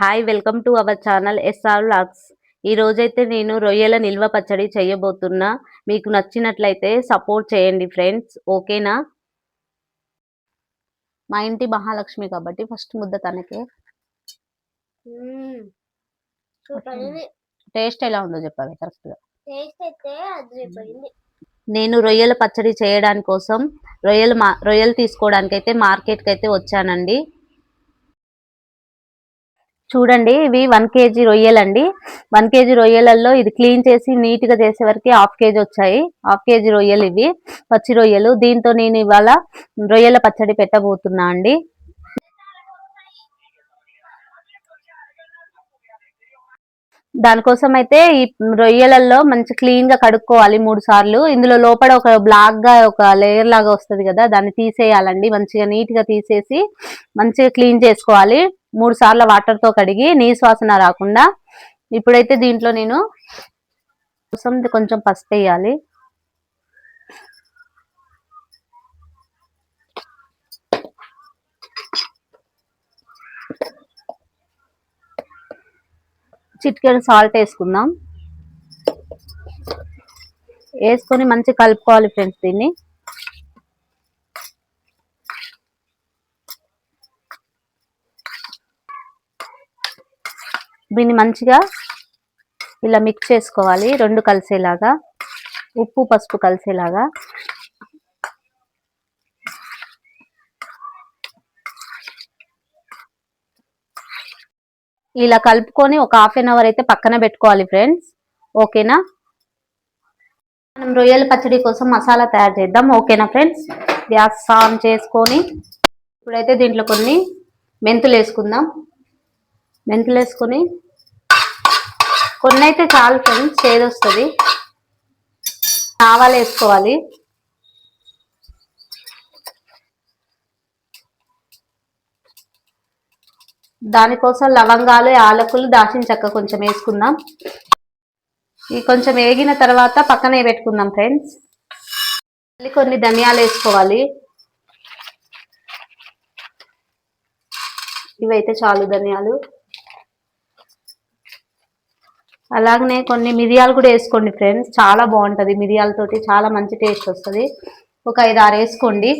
Hi welcome to our channel SR lax ఈ రోజైతే నేను రొయ్యల నిల్వ పచ్చడి చేయబోతున్నా. మీకు నచ్చినట్లయితే సపోర్ట్ చేయండి ఫ్రెండ్స్ ఓకేనా మా ఇంటి మహాలక్ష్మి కాబట్టి ఫస్ట్ ముద్ద తనకే. టేస్ట్ ఎలా ఉందో చెప్పాలి కరెక్ట్గా. టేస్ట్ అయితే అదిరిపోయింది. నేను రొయ్యల పచ్చడి చేయడానికి కోసం రొయ్యలు మా రొయ్యలు తీసుకోవడానికి అయితే మార్కెట్కి అయితే వచ్చానండి. చూడండి ఇవి వన్ కేజీ రొయ్యలండి. వన్ కేజీ రొయ్యలలో ఇది క్లీన్ చేసి నీట్గా చేసే వరకు హాఫ్ కేజీ వచ్చాయి. హాఫ్ కేజీ రొయ్యలు ఇవి. పచ్చి రొయ్యలు. దీంతో నేను ఇవాళ రొయ్యల పచ్చడి పెట్టబోతున్నా అండి. దానికోసం అయితే ఈ రొయ్యలలో మంచి క్లీన్గా కడుక్కోవాలి మూడు సార్లు. ఇందులో లోపల ఒక బ్లాక్గా ఒక లేయర్ లాగా వస్తుంది కదా దాన్ని తీసేయాలండి. మంచిగా నీట్గా తీసేసి మంచిగా క్లీన్ చేసుకోవాలి. మూడు సార్లు వాటర్తో కడిగి నీ శ్వాసన రాకుండా ఇప్పుడైతే దీంట్లో నేను కోసం కొంచెం పసుపు వేయాలి. చిటికెడు సాల్ట్ వేసుకుందాం. వేసుకొని మంచి కలుపుకోవాలి ఫ్రెండ్స్ దీన్ని. దీన్ని మంచిగా ఇలా మిక్స్ చేసుకోవాలి. రెండు కలిసేలాగా. ఉప్పు పసుపు కలిసేలాగా. ఇలా కలుపుకొని ఒక హాఫ్ అన్ అవర్ అయితే పక్కన పెట్టుకోవాలి ఫ్రెండ్స్ ఓకేనా మనం రొయ్యల పచ్చడి కోసం మసాలా తయారు చేద్దాం. ఓకేనా ఫ్రెండ్స్ గ్యాస్ ఆన్ చేసుకొని ఇప్పుడైతే దీంట్లో కొన్ని మెంతులు వేసుకుందాం. మెంతులు వేసుకొని కొన్ని అయితే చాలు ఫ్రెండ్స్ చేదు వస్తుంది ఆవాలు వేసుకోవాలి. దానికోసం లవంగాలు యాలకులు దాచిన చెక్క కొంచెం వేసుకుందాం. ఈ కొంచెం వేగిన తర్వాత పక్కనే పెట్టుకుందాం ఫ్రెండ్స్. మళ్ళీ కొన్ని ధనియాలు వేసుకోవాలి. ఇవైతే చాలు ధనియాలు. అలాగనే కొన్ని మిరియాలు కూడా వేసుకోండి ఫ్రెండ్స్ చాలా బాగుంటుంది. మిరియాలతోటి చాలా మంచి టేస్ట్ వస్తుంది. ఒక ఐదు ఆరు వేసుకోండి.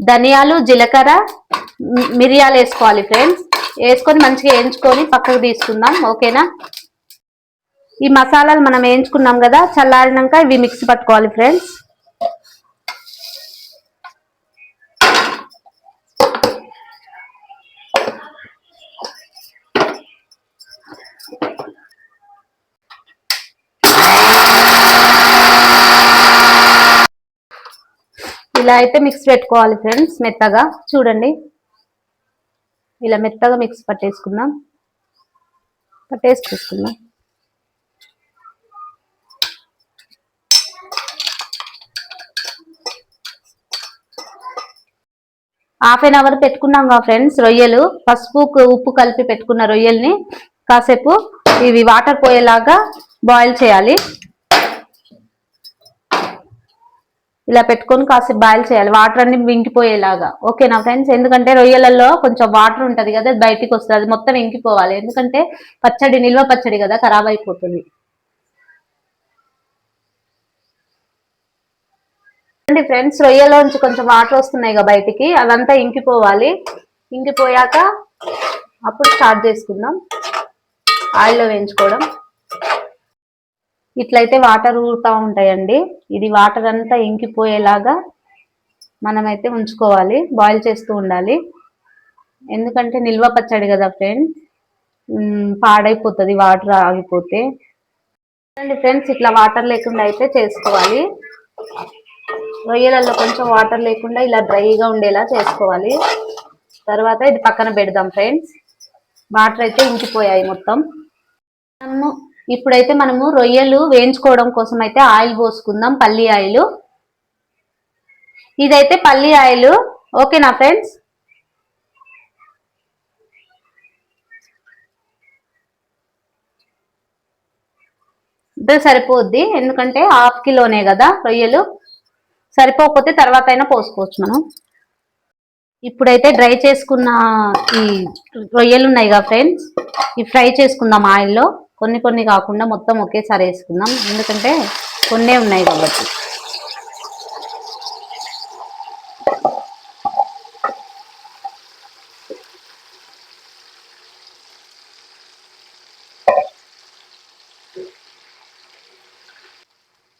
ధనియాలు జీలకర్ర మిరియాలు వేసుకోవాలి ఫ్రెండ్స్ వేసుకొని మంచిగా వేయించుకొని పక్కకు తీసుకుందాం. ఓకేనా? ఈ మసాలాలు మనం వేయించుకున్నాం కదా చల్లారినాక ఇవి మిక్సీ పట్టుకోవాలి ఫ్రెండ్స్ ఇలా అయితే మిక్స్ పెట్టుకోవాలి ఫ్రెండ్స్ మెత్తగా. చూడండి. ఇలా మెత్తగా మిక్స్ పట్టేసుకుందాం. పట్టేసుకుందాం హాఫ్ అన్ అవర్ పెట్టుకున్నాం కదా ఫ్రెండ్స్ రొయ్యలు. పసుపు ఉప్పు కలిపి పెట్టుకున్న రొయ్యల్ని కాసేపు ఇవి వాటర్ పోయేలాగా బాయిల్ చేయాలి. ఇలా పెట్టుకొని కాసేపు బాయిల్ చేయాలి. వాటర్ అన్ని వింకిపోయేలాగా. ఓకేనా ఫ్రెండ్స్ ఎందుకంటే రొయ్యలలో కొంచెం వాటర్ ఉంటుంది కదా బయటికి వస్తుంది. అది మొత్తం ఇంకిపోవాలి ఎందుకంటే పచ్చడి నిల్వ పచ్చడి కదా ఖరాబ్ అయిపోతుంది. ఫ్రెండ్స్ రొయ్యలోంచి కొంచెం వాటర్ వస్తున్నాయి కదా బయటికి అదంతా ఇంకిపోవాలి. ఇంకిపోయాక అప్పుడు స్టార్ట్ చేసుకుందాం. ఆయిల్లో వేయించుకోవడం. ఇట్లయితే వాటర్ ఊరుతూ ఉంటాయండి. ఇది వాటర్ అంతా ఇంకిపోయేలాగా మనమైతే ఉంచుకోవాలి. బాయిల్ చేస్తూ ఉండాలి. ఎందుకంటే నిల్వ పచ్చడి కదా ఫ్రెండ్స్. పాడైపోతుంది వాటర్ ఆగిపోతే. ఫ్రెండ్స్ ఇట్లా వాటర్ లేకుండా అయితే చేసుకోవాలి. రొయ్యలలో కొంచెం వాటర్ లేకుండా ఇలా డ్రైగా ఉండేలా చేసుకోవాలి. తర్వాత ఇది పక్కన పెడదాం ఫ్రెండ్స్. వాటర్ అయితే ఇంకిపోయాయి మొత్తం. ఇప్పుడైతే మనము రొయ్యలు వేయించుకోవడం కోసం అయితే ఆయిల్ పోసుకుందాం పల్లి ఆయిల్. ఇదైతే పల్లి ఆయిల్. ఓకేనా ఫ్రెండ్స్? ఇద్దరు సరిపోద్ది ఎందుకంటే హాఫ్ కిలోనే కదా రొయ్యలు. సరిపోకపోతే తర్వాత అయినా పోసుకోవచ్చు మనం. ఇప్పుడైతే డ్రై చేసుకున్న ఈ రొయ్యలు ఉన్నాయి కదా ఫ్రెండ్స్ ఈ ఫ్రై చేసుకుందాం ఆయిల్లో. కొన్ని కొన్ని కాకుండా మొత్తం ఒకేసారి వేసుకుందాం. ఎందుకంటే కొన్నే ఉన్నాయి కాబట్టి.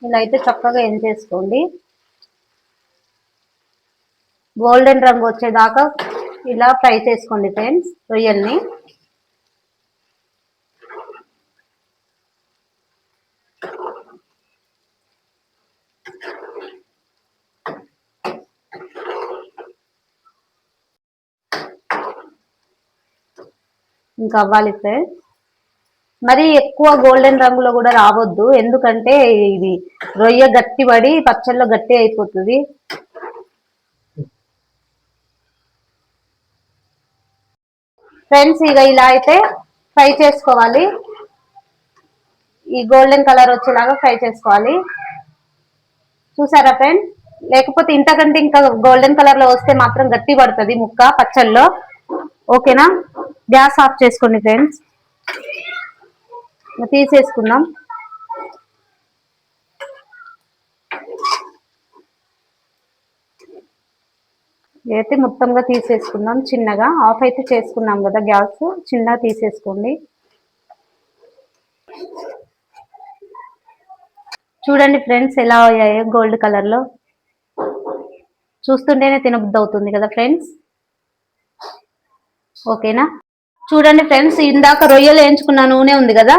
ఇలా అయితే చక్కగా ఏం చేసుకోండి. గోల్డెన్ రంగు వచ్చేదాకా ఇలా ఫ్రై చేసుకోండి ఫ్రెండ్స్ రొయ్యల్ని. ఇంకా అవ్వాలి ఫ్రెండ్స్ మరి ఎక్కువ గోల్డెన్ రంగులో కూడా రావద్దు. ఎందుకంటే ఇది రొయ్య గట్టి పడి పచ్చల్లో గట్టి అయిపోతుంది. ఫ్రెండ్స్ ఇక ఇలా అయితే ఫ్రై చేసుకోవాలి. ఈ గోల్డెన్ కలర్ వచ్చేలాగా ఫ్రై చేసుకోవాలి. చూసారా ఫ్రెండ్ లేకపోతే ఇంతకంటే ఇంకా గోల్డెన్ కలర్లో వస్తే మాత్రం గట్టి పడుతుంది ముక్క పచ్చల్లో ఓకేనా? గ్యాస్ ఆఫ్ చేసుకోండి ఫ్రెండ్స్. తీసేసుకుందాం. అయితే మొత్తంగా తీసేసుకుందాం. చిన్నగా ఆఫ్ అయితే చేసుకున్నాం కదా గ్యాస్. చిన్నగా తీసేసుకోండి. చూడండి ఫ్రెండ్స్ ఎలా అయ్యాయో గోల్డ్ కలర్లో చూస్తుంటేనే తినబుద్ధి అవుతుంది కదా ఫ్రెండ్స్. ఓకేనా? చూడండి ఫ్రెండ్స్ ఇందాక రొయ్యలు వేయించుకున్న నూనె ఉంది కదా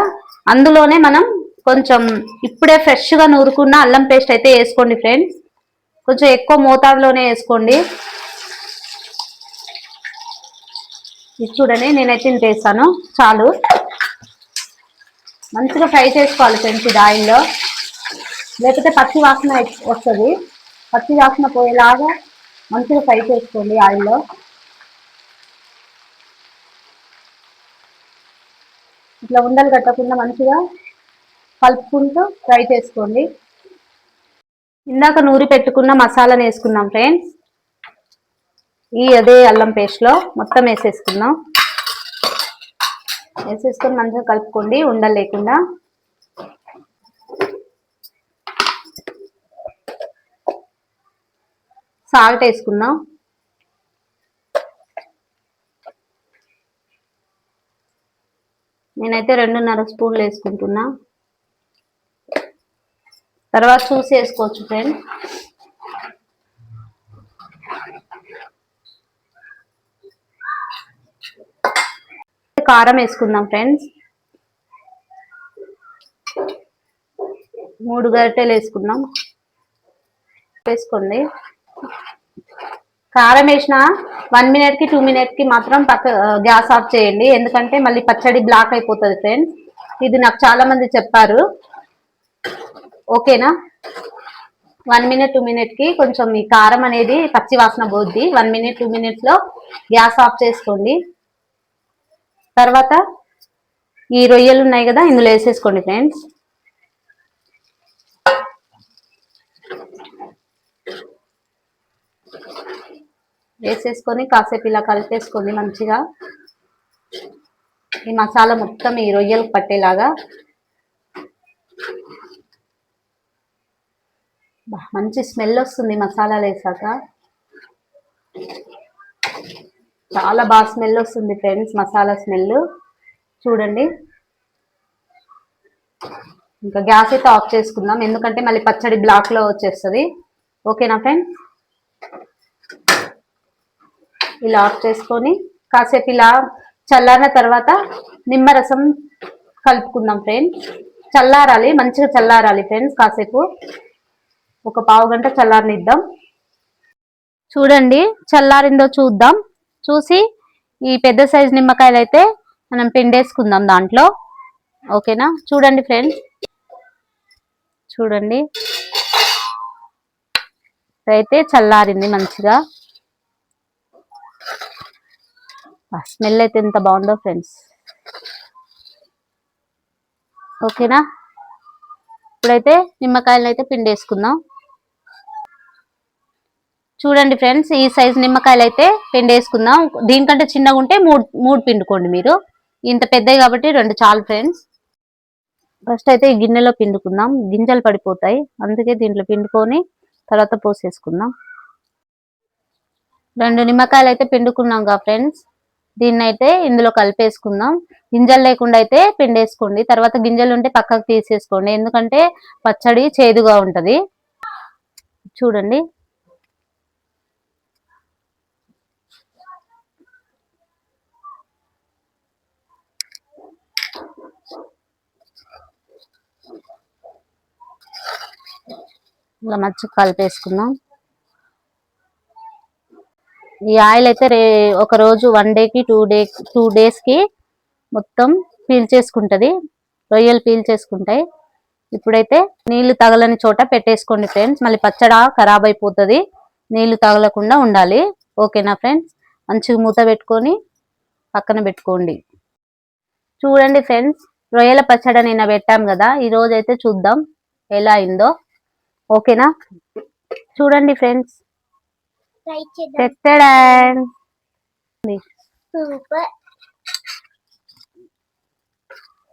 అందులోనే మనం కొంచెం ఇప్పుడే ఫ్రెష్గా నూరుకున్న అల్లం పేస్ట్ అయితే వేసుకోండి ఫ్రెండ్స్. కొంచెం ఎక్కువ మోతాదులోనే వేసుకోండి. ఇది చూడండి నేనైతే ఇంత వేస్తాను. చాలు. మంచిగా ఫ్రై చేసుకోవాలి ఫ్రెండ్స్ ఇది ఆయిల్లో. లేకపోతే పచ్చి వాసన వస్తుంది. పచ్చి వాసన పోయేలాగా మంచిగా ఫ్రై చేసుకోండి ఆయిల్లో. ఇట్లా ఉండలు కట్టకుండా మంచిగా కలుపుకుంటూ ఫ్రై చేసుకోండి. ఇందాక నూరి పెట్టుకున్న మసాలాను వేసుకున్నాం ఫ్రెండ్స్. ఈ అదే అల్లం పేస్ట్లో మొత్తం వేసేసుకుందాం. వేసేసుకొని మంచిగా కలుపుకోండి ఉండలు లేకుండా. సాల్ట్ వేసుకుందాం. నేనైతే రెండున్నర స్పూన్లు వేసుకుంటున్నా. తర్వాత చూసి వేసుకోవచ్చు ఫ్రెండ్. కారం వేసుకుందాం ఫ్రెండ్స్. మూడు గరిటెలు వేసుకుందాం వేసుకోండి. కారం వేసిన వన్ మినిట్కి టూ మినిట్కి మాత్రం పక్క గ్యాస్ ఆఫ్ చేయండి. ఎందుకంటే మళ్ళీ పచ్చడి బ్లాక్ అయిపోతుంది ఫ్రెండ్స్ ఇది నాకు చాలా మంది చెప్పారు. ఓకేనా? వన్ మినిట్ టూ మినిట్కి కొంచెం ఈ కారం అనేది పచ్చి వాసన పోద్ది. వన్ మినిట్ టూ మినిట్స్లో గ్యాస్ ఆఫ్ చేసుకోండి. తర్వాత ఈ రొయ్యలు ఉన్నాయి కదా ఇందులో వేసేసుకోండి ఫ్రెండ్స్ వేసేసుకొని కాసేపు ఇలా కలిపేసుకోండి మంచిగా ఈ మసాలా మొత్తం ఈ రొయ్యలకు పట్టేలాగా. మంచి స్మెల్ వస్తుంది మసాలాలు వేసాక. చాలా బాగా స్మెల్ వస్తుంది ఫ్రెండ్స్ మసాలా స్మెల్. చూడండి. ఇంకా గ్యాస్ అయితే ఆఫ్ చేసుకుందాం. ఎందుకంటే మళ్ళీ పచ్చడి బ్లాక్లో వచ్చేస్తుంది. ఓకేనా ఫ్రెండ్స్? ఇలా ఆఫ్ చేసుకొని కాసేపు ఇలా చల్లారిన తర్వాత నిమ్మరసం కలుపుకుందాం ఫ్రెండ్స్ చల్లారాలి మంచిగా చల్లారాలి ఫ్రెండ్స్ కాసేపు ఒక పావు గంట చల్లారనిద్దాం. చూడండి చల్లారిందో చూద్దాం. చూసి ఈ పెద్ద సైజు నిమ్మకాయలు అయితే మనం పిండేసుకుందాం దాంట్లో. ఓకేనా? చూడండి ఫ్రెండ్స్ చూడండి. అయితే చల్లారింది మంచిగా. స్మెల్ అయితే ఎంత బాగుందో ఫ్రెండ్స్. ఓకేనా? ఇప్పుడైతే నిమ్మకాయలను అయితే పిండేసుకుందాం. చూడండి ఫ్రెండ్స్ ఈ సైజు నిమ్మకాయలు అయితే పిండేసుకుందాం. దీనికంటే చిన్నగా ఉంటే మూడు మూడు పిండుకోండి మీరు. ఇంత పెద్దవి కాబట్టి రెండు చాలు ఫ్రెండ్స్. ఫస్ట్ అయితే ఈ గిన్నెలో పిండుకుందాం. గింజలు పడిపోతాయి. అందుకే దీంట్లో పిండుకొని తర్వాత పోసేసుకుందాం. రెండు నిమ్మకాయలు అయితే పిండుకున్నాం కదా ఫ్రెండ్స్. దీన్ని అయితే ఇందులో కలిపేసుకుందాం. గింజలు లేకుండా అయితే పిండేసుకోండి. తర్వాత గింజలు ఉంటే పక్కకు తీసేసుకోండి. ఎందుకంటే పచ్చడి చేదుగా ఉంటుంది. చూడండి. ఇలా మంచిగా కలిపేసుకుందాం. ఈ ఆయిల్ అయితే రే ఒక రోజు వన్ డేకి టూ డే టూ డేస్కి మొత్తం పీల్చేసుకుంటది రొయ్యలు పీల్చేసుకుంటాయి ఇప్పుడైతే నీళ్ళు తగలని చోట పెట్టేసుకోండి ఫ్రెండ్స్. మళ్ళీ పచ్చడా ఖరాబ్ అయిపోతుంది. నీళ్ళు తగలకుండా ఉండాలి. ఓకేనా ఫ్రెండ్స్? మంచిగా మూత పెట్టుకొని పక్కన పెట్టుకోండి. చూడండి ఫ్రెండ్స్ రొయ్యల పచ్చడి నిన్న పెట్టాం కదా. ఈ రోజు అయితే చూద్దాం ఎలా అయిందో. ఓకేనా? చూడండి ఫ్రెండ్స్. ట్రై చేద్దాం పెట్టడాన్ సూపర్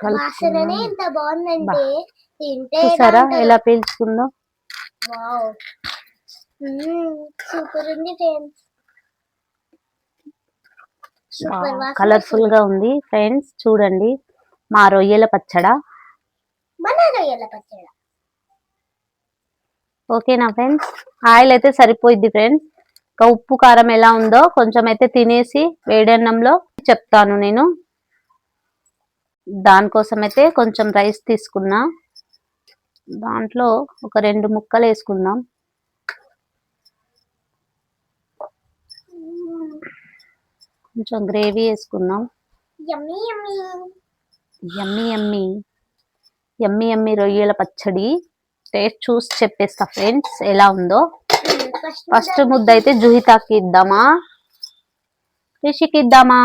వాసననే ఎంత బాగుందంటే తింటే చూసారా ఎలా పీల్చుకుందో? వావ్. సూపర్ ఉంది ఫ్రెండ్స్ కలర్ఫుల్గా ఉంది ఫ్రెండ్స్ చూడండి. మా రొయ్యల పచ్చడ. మన రొయ్యల పచ్చడి. ఓకేనా ఫ్రెండ్స్ ఆయిల్ అయితే సరిపోయిద్ది ఫ్రెండ్స్ ఉప్పు కారం ఎలా ఉందో కొంచెం అయితే తినేసి వేడన్నంలో చెప్తాను నేను. దానికోసం అయితే కొంచెం రైస్ తీసుకున్నా. దాంట్లో ఒక రెండు ముక్కలు వేసుకుందాం. కొంచెం గ్రేవీ వేసుకుందాం. Yummy yummy yummy yummy yummy yummy రొయ్యల పచ్చడి. టేస్ట్ చూసి చెప్పేస్తా ఫ్రెండ్స్ ఎలా ఉందో. ఫస్ట్ ముద్ద అయితే జుహితాకి ఇద్దామా రిషికి ఇద్దామా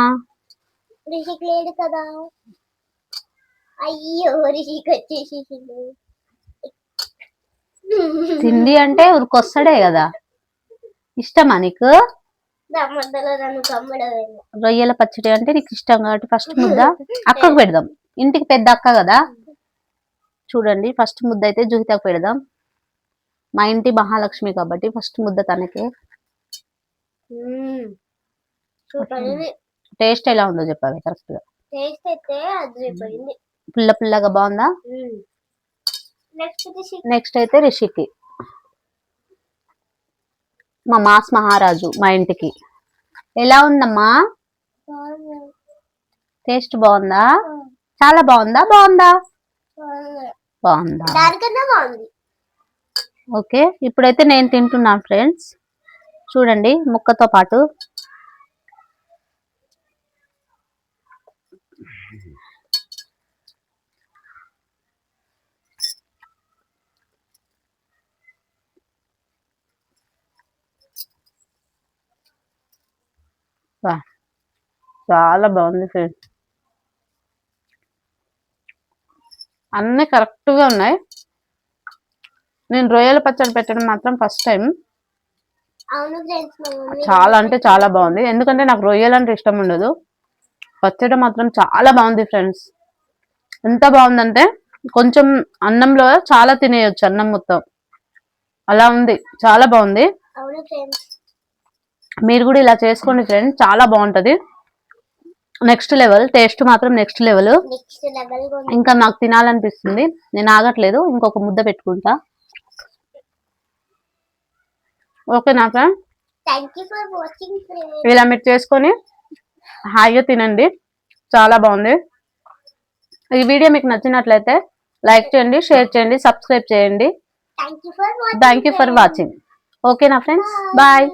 రిషిక్ లేడు కదా. అయ్యో రిషిక్ వచ్చేసేసిండు తిండి అంటే ఉరికొస్తాడే కదా. ఇష్టమా నీకు? రొయ్యల పచ్చడి అంటే నీకు ఇష్టం కాబట్టి ఫస్ట్ ముద్ద అక్కకు పెడదాం. ఇంటికి పెద్ద అక్క కదా. చూడండి ఫస్ట్ ముద్ద అయితే జుహితాకు పెడదాం. మా ఇంటి మహాలక్ష్మి కాబట్టి ఫస్ట్ ముద్ద తనకే. టేస్ట్ ఎలా ఉందో చెప్పాలి కరెక్ట్గా. టేస్ట్ అయితే అదిరిపోయింది. పుల్ల పుల్లగా బాగుందా? నెక్స్ట్ అయితే రిషికి. మా మాస్ మహారాజు మా ఇంటికి. ఎలా ఉందమ్మా? టేస్ట్ బాగుందా? చాలా బాగుందా? బాగుందా? బాగుంది. ఓకే ఇప్పుడైతే నేను తింటున్నాను ఫ్రెండ్స్. చూడండి ముక్కతో పాటు. వా, చాలా బాగుంది ఫ్రెండ్స్. అన్నీ కరెక్ట్గా ఉన్నాయి. నేను రొయ్యల పచ్చడి పెట్టడం మాత్రం ఫస్ట్ టైం. చాలా అంటే చాలా బాగుంది. ఎందుకంటే నాకు రొయ్యలు అంటే ఇష్టం ఉండదు. పచ్చడి మాత్రం చాలా బాగుంది ఫ్రెండ్స్. ఎంత బాగుందంటే కొంచెం అన్నంలో చాలా తినేయొచ్చు అన్నం మొత్తం. అలా ఉంది. చాలా బాగుంది. మీరు కూడా ఇలా చేసుకోండి ఫ్రెండ్స్. చాలా బాగుంటది. నెక్స్ట్ లెవెల్ టేస్ట్ మాత్రం నెక్స్ట్ లెవెల్. ఇంకా నాకు తినాలనిపిస్తుంది. నేను ఆగట్లేదు. ఇంకొక ముద్ద పెట్టుకుంటా. ఓకేనా ఫ్రెండ్ ఇలా మీరు చేసుకొని హాయిగా తినండి. చాలా బాగుంది. ఈ వీడియో మీకు నచ్చినట్లయితే లైక్ చేయండి షేర్ చేయండి సబ్స్క్రైబ్ చేయండి. థ్యాంక్ యూ ఫర్ వాచింగ్ ఓకేనా ఫ్రెండ్స్. బాయ్